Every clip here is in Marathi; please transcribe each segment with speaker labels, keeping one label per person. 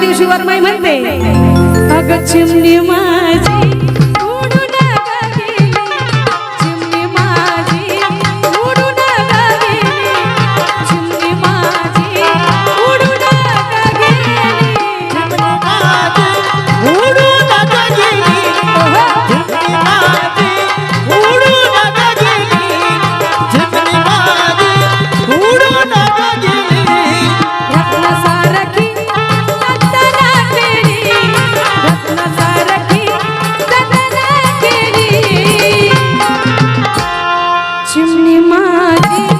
Speaker 1: दिवशी वरमाई म्हणते अग चिमणी मा মাঝি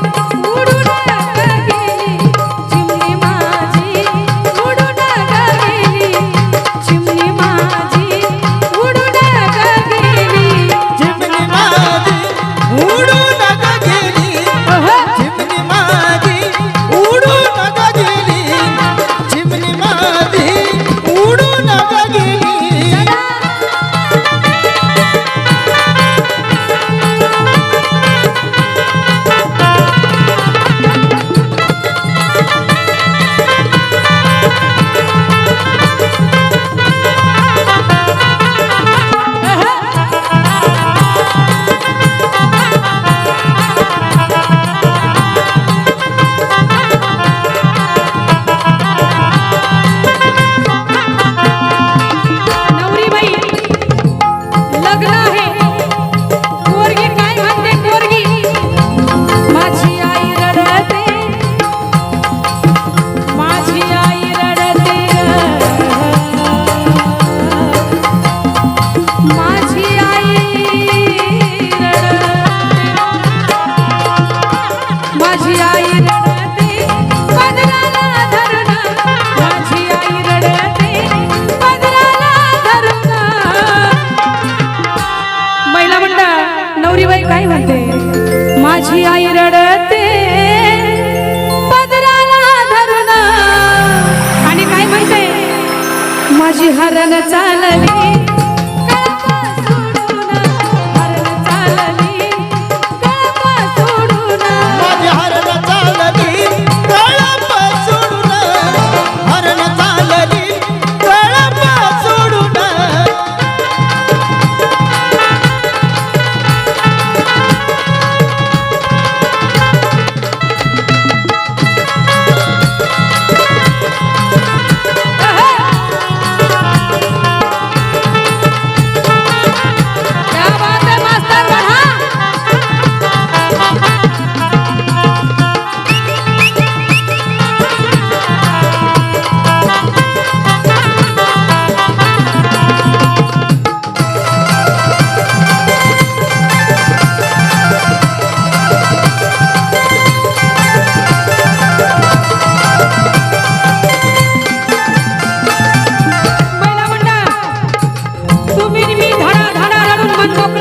Speaker 1: चालली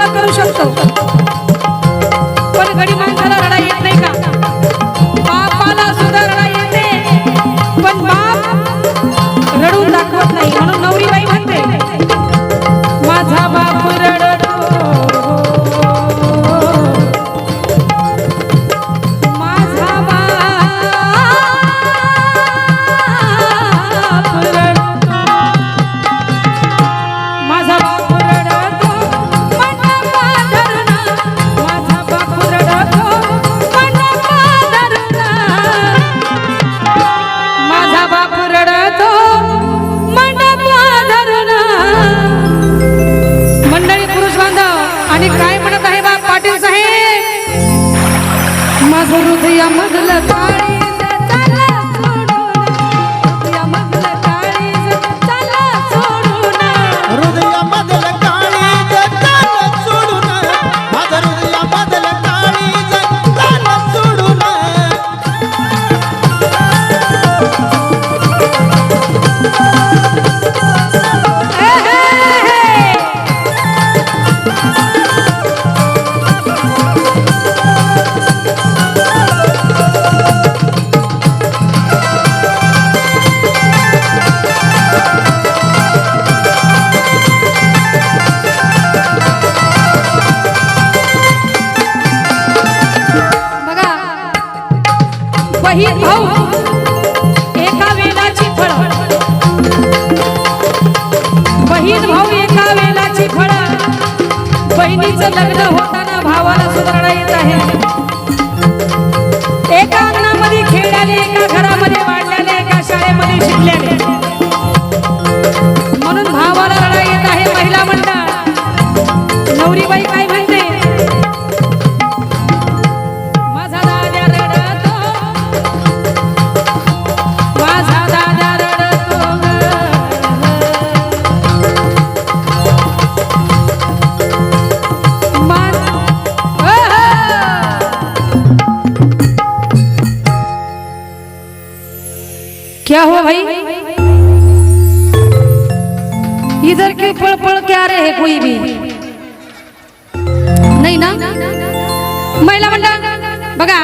Speaker 1: करू शकतो. पण
Speaker 2: घडी बहीण
Speaker 1: भाऊ एका वेलाची फळ. बहीण भाऊ एका वेलाची फळ. बहिणीचं लग्न होताना भावाला सुधारणा येत आहे. भाई। इधर क्यों पड़ पड़ के आ रहे हैं कोई भी? नहीं ना? महिला मंडल बगा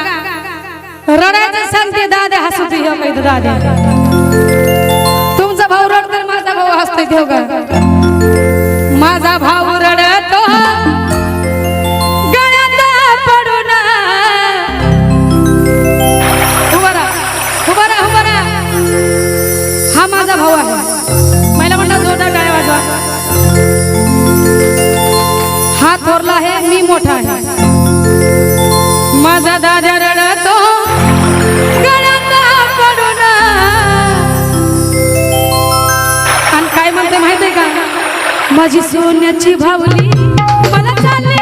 Speaker 1: रड़ाते सांगते दादे हसू हो माहिती दादे। तुम सब भाव रड़ते माझा भाव हसतोय होगा का? भाव भाऊ रड म्हणते माहीत का? माझी सोन्याची भावली मला चालली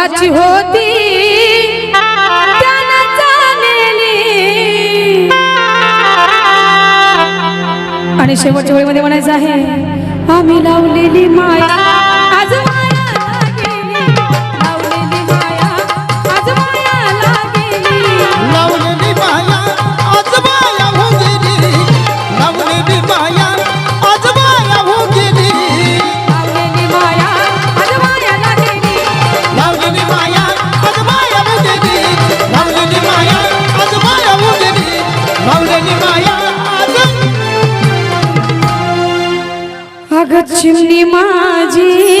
Speaker 1: ज्याची होती. आणि शेवटच्या वेळेमध्ये म्हणायचं आहे आम्ही लावलेली माया चिमणी माझी